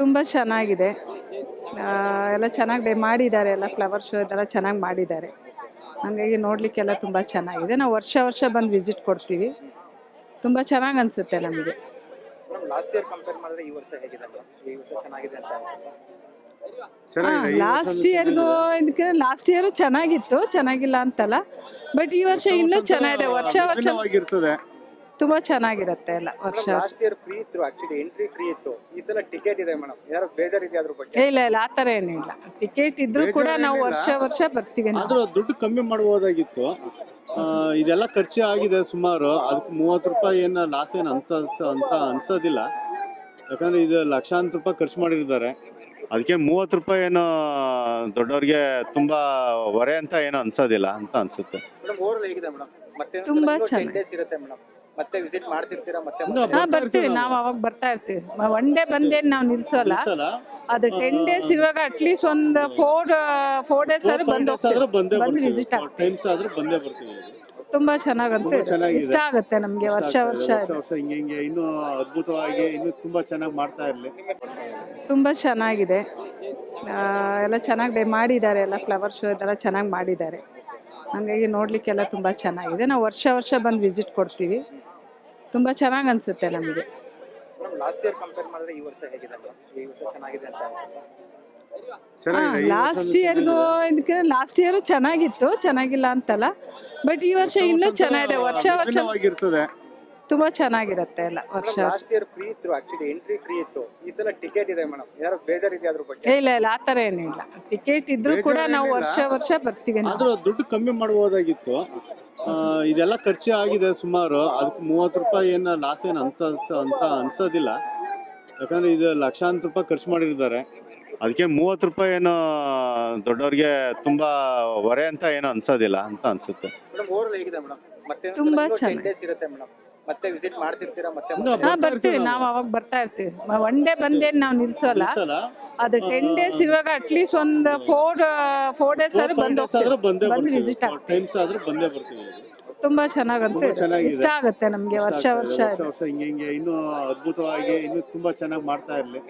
ತುಂಬ ಚೆನ್ನಾಗಿದೆ. ಎಲ್ಲ ಚೆನ್ನಾಗಿ ಡೇ ಮಾಡಿದ್ದಾರೆ ಎಲ್ಲ ಫ್ಲವರ್ ಶೋ ಇದೆಲ್ಲ ಚೆನ್ನಾಗಿ ಮಾಡಿದ್ದಾರೆ. ಹಂಗಾಗಿ ನೋಡಲಿಕ್ಕೆಲ್ಲ ತುಂಬ ಚೆನ್ನಾಗಿದೆ. ನಾವು ವರ್ಷ ವರ್ಷ ಬಂದು ವಿಸಿಟ್ ಕೊಡ್ತೀವಿ. ತುಂಬ ಚೆನ್ನಾಗಿ ಅನಿಸುತ್ತೆ ನಮಗೆ. ಮೇಡಮ್ ಲಾಸ್ಟ್ ಇಯರ್ ಕಂಪೇರ್ ಮಾಡಿದ್ರೆ ಈ ವರ್ಷ ಹೇಗಿದೆ ಮೇಡಮ್ ಈ ವರ್ಷ ಚೆನ್ನಾಗಿದೆ ಅಂತ ಅನ್ಸುತ್ತೆ. ಲಾಸ್ಟ್ ಇಯರ್ಗೂ ಇದಕ್ಕೆ ಲಾಸ್ಟ್ ಇಯರು ಚೆನ್ನಾಗಿತ್ತು ಚೆನ್ನಾಗಿಲ್ಲ ಅಂತಲ್ಲ. ಬಟ್ ಈ ವರ್ಷ ಇನ್ನೂ ಚೆನ್ನಾಗಿದೆ. ವರ್ಷ ವರ್ಷ ತುಂಬ ಚೆನ್ನಾಗಿರುತ್ತೆ ಎಲ್ಲ ವರ್ಷ ವರ್ಷ. ಲಾಸ್ಟ್ ಇಯರ್ ಫ್ರೀ ಇತ್ತು ಆಕ್ಚುಲಿ ಎಂಟ್ರಿ ಫ್ರೀ ಇತ್ತು. ಈ ಸಲ ಟಿಕೆಟ್ ಇದೆ ಮೇಡಮ್. ಯಾರು ಅದ್ರ ಬಗ್ಗೆ? ಇಲ್ಲ ಇಲ್ಲ ಆ ಥರ ಏನಿಲ್ಲ. ಟಿಕೆಟ್ ಇದ್ರೂ ಕೂಡ ನಾವು ವರ್ಷ ವರ್ಷ ಬರ್ತೀವಿ ನಾವು. ಆದ್ರೂ ದುಡ್ಡು ಕಮ್ಮಿ ಮಾಡಬಹುದಾಗಿತ್ತು ಆ, ಇದೆಲ್ಲ ಖರ್ಚು ಆಗಿದೆ ಸುಮಾರು. ಅದಕ್ಕೆ ಮೂವತ್ತು ರೂಪಾಯಿ ಏನು ಲಾಸ್ ಏನು ಅಂತ ಅಂತ ಅನ್ಸೋದಿಲ್ಲ. ಯಾಕಂದ್ರೆ ಇದು ಲಕ್ಷಾಂತರ ರೂಪಾಯಿ ಖರ್ಚು ಮಾಡಿರ್ತಾರೆ. ಅದಕ್ಕೆ ಮೂವತ್ತು ರೂಪಾಯಿ ಏನು ದೊಡ್ಡವ್ರಿಗೆ ತುಂಬಾ ಹೊರೆ ಅಂತ ಏನು ಅನ್ಸೋದಿಲ್ಲ ಅಂತ ಅನ್ಸುತ್ತೆ. ಮೇಡಮ್ ಓವರ್ ಹೇಗಿದೆ ಮೇಡಮ್? ಮತ್ತೆ ತುಂಬಾ ಚೆನ್ನಾಗಿ. ಡೇಸ್ ಇರುತ್ತೆ ಮೇಡಮ್. ಮತ್ತೆ ವಿಸಿಟ್ ಮಾಡ್ತಿರ್ತೀರಾ ಮತ್ತೆ ಹಾ ಬರ್ತೀವಿ ಇರ್ತೀವಿ ನಾವು ಅವಾಗ ಬರ್ತಾ ಇರ್ತೀವಿ. ಒನ್ ಡೇ ಬಂದೇನು ನಾವು ನಿಲ್ಸೋಲ್ಲ. ಸಲ ಅದು ಟೆನ್ ಡೇಸ್ ಇರುವಾಗ ಅಟ್ಲೀಸ್ಟ್ ಒಂದು ಫೋರ್ ಫೋರ್ ಡೇಸ್ ಆದ್ರೂ ಬಂದು ಆದ್ರೂ ಬಂದೇ ಬಂದು ವಿಸಿಟ್ ಬರ್ತೀವಿ ಆಗ್ತೀವಿ. ಟೈಮ್ಸ್ ಆದ್ರೂ ಬಂದೇ ಬರ್ತೀವಿ ತುಂಬಾ ಚೆನ್ನಾಗಂತೆ ಚೆನ್ನಾಗಿದೆ. ಇಷ್ಟ ಆಗುತ್ತೆ ನಮ್ಗೆ ವರ್ಷ ವರ್ಷ ವರ್ಷ ವರ್ಷ ಹಿಂಗೆ ಹಿಂಗೆ ಇನ್ನೂ ಅದ್ಭುತವಾಗಿ ಇನ್ನು ತುಂಬಾ ಚೆನ್ನಾಗಿ ಮಾಡ್ತಾ ಇರ್ಲಿ. ತುಂಬಾ ಚೆನ್ನಾಗಿದೆ. ಆ, ಎಲ್ಲ ಚೆನ್ನಾಗಿ ಡೇ ಮಾಡಿದ್ದಾರೆ ಎಲ್ಲ ಫ್ಲವರ್ ಶೋ ಇದೆಲ್ಲ ಚೆನ್ನಾಗಿ ಮಾಡಿದ್ದಾರೆ. ಹಂಗಾಗಿ ನೋಡ್ಲಿಕ್ಕೆಲ್ಲ ತುಂಬಾ ಚೆನ್ನಾಗಿದೆ. ನಾವು ವರ್ಷ ವರ್ಷ ಬಂದು ವಿಸಿಟ್ ಕೊಡ್ತೀವಿ. ತುಂಬ ಚೆನ್ನಾಗಿ ಅನಿಸುತ್ತೆ ನಮಗೆ. ಲಾಸ್ಟ್ ಇಯರ್ ಕಂಪೇರ್ ಮಾಡಿದ್ರೆ ಈ ವರ್ಷ ಹೇಗಿದೆ ಈ ವರ್ಷ ಚೆನ್ನಾಗಿದೆ ಅಂತ ಅನ್ಸುತ್ತೆ. ಲಾಸ್ಟ್ ಇಯರ್ಗೂ ಇದಕ್ಕೆ ಲಾಸ್ಟ್ ಇಯರ್ ಚೆನ್ನಾಗಿತ್ತು ಚೆನ್ನಾಗಿಲ್ಲ ಅಂತಲ್ಲ. ಬಟ್ ಈ ವರ್ಷ ಇನ್ನೂ ಚೆನ್ನಾಗಿದೆ ವರ್ಷ ವರ್ಷ ಭಿನ್ನವಾಗಿರ್ತದೆ. ತುಂಬಾ ಚೆನ್ನಾಗಿರುತ್ತೆ ಎಲ್ಲ ವರ್ಷ ವರ್ಷ. ಲಾಸ್ಟ್ ಇಯರ್ ಫ್ರೀ ಇತ್ತು ಆಕ್ಚುಲಿ ಎಂಟ್ರಿ ಫ್ರೀ ಇತ್ತು. ಈ ಸಲ ಟಿಕೆಟ್ ಇದೆ ಮೇಡಮ್ ಯಾರು ಬೇಜಾರ್ ಇದೆಯಾ ಅದ್ರ ಬಗ್ಗೆ ಇಲ್ಲ ಇಲ್ಲ ಆ ತರ ಏನಿಲ್ಲ. ಟಿಕೆಟ್ ಇದ್ರೂ ಕೂಡ ನಾವು ವರ್ಷ ವರ್ಷ ಬರ್ತೀವಿ ನಾವು. ಆದ್ರೂ ದುಡ್ಡು ಕಮ್ಮಿ ಮಾಡ್ಬೋದಾಗಿತ್ತು ಆ, ಇದೆಲ್ಲ ಖರ್ಚು ಆಗಿದೆ ಸುಮಾರು. ಅದಕ್ಕೆ ಮೂವತ್ತು ರೂಪಾಯಿ ಏನು ಲಾಸ್ ಏನು ಅಂತ ಅಂತ ಅನ್ಸೋದಿಲ್ಲ. ಯಾಕಂದ್ರೆ ಇದು ಲಕ್ಷಾಂತರ ರೂಪಾಯಿ ಖರ್ಚು ಮಾಡಿರ್ತಾರೆ. ಅದಕ್ಕೆ ಮೂವತ್ತು ರೂಪಾಯಿ ಏನು ದೊಡ್ಡವ್ರಿಗೆ ತುಂಬಾ ಹೊರೆ ಅಂತ ಏನು ಅನ್ಸೋದಿಲ್ಲ ಅಂತ ಅನ್ಸುತ್ತೆ. ತುಂಬಾ ಮತ್ತೆ ವಿಸಿಟ್ ಮಾಡ್ತಿರ್ತೀರಾ? ಮತ್ತೆ ಹಾ ಬರ್ತೀವಿ ನಾವು ಅವಾಗ ಬರ್ತಾ ಇರ್ತೀವಿ. ಒನ್ ಡೇ ಬಂದೇನು ನಾವು ನಿಲ್ಸೋಲ್ಲ. ಅದು ಟೆನ್ ಡೇಸ್ ಇರುವಾಗ ಅಟ್ಲೀಸ್ಟ್ ಒಂದು ಫೋರ್ ಫೋರ್ ಡೇಸ್ ಆದ್ರೂ ಬಂದು ಬಂದೇ ವಿಸಿಟ್ ಆಗ್ತೀವಿ. ಟೈಮ್ಸ್ ಆದ್ರೂ ಬಂದೇ ಬರ್ತೀವಿ. ತುಂಬಾ ಚೆನ್ನಾಗಂತೆ. ಚೆನ್ನಾಗಿದೆ. ಇಷ್ಟ ಆಗುತ್ತೆ ನಮ್ಗೆ ವರ್ಷ ವರ್ಷ ವರ್ಷ ವರ್ಷ ಹಿಂಗೆ ಹಿಂಗೆ ಇನ್ನೂ ಅದ್ಭುತವಾಗಿ ಇನ್ನು ತುಂಬಾ ಚೆನ್ನಾಗಿ ಮಾಡ್ತಾ ಇರಲಿ.